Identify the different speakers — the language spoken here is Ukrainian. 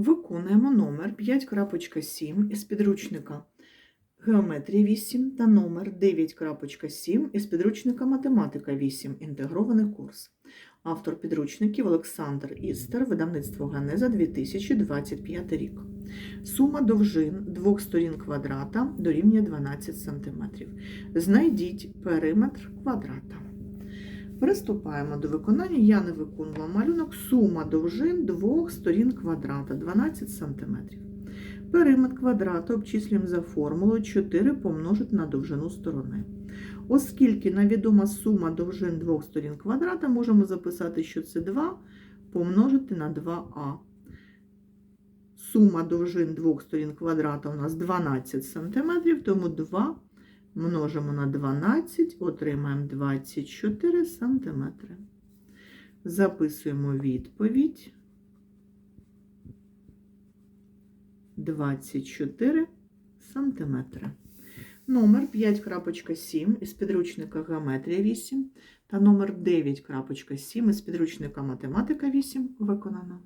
Speaker 1: Виконуємо номер 5.7 із підручника Геометрія 8 та номер 9.7 із підручника Математика 8. Інтегрований курс. Автор підручників Олександр Істер, видавництво Ганеза 2025 рік. Сума довжин двох сторін квадрата дорівнює 12 см. Знайдіть периметр квадрата. Приступаємо до виконання. Я не виконувала малюнок. Сума довжин двох сторін квадрата 12 см. Периметр квадрата обчислюємо за формулою 4 помножити на довжину сторони. Оскільки невідома сума довжин двох сторін квадрата, можемо записати, що це 2 помножити на 2а. Сума довжин двох сторін квадрата у нас 12 см, тому 2 множимо на 12, отримаємо 24 см. Записуємо відповідь. 24 сантиметри. Номер 5.7 із підручника Геометрія 8 та номер 9.7 із підручника Математика 8 виконано.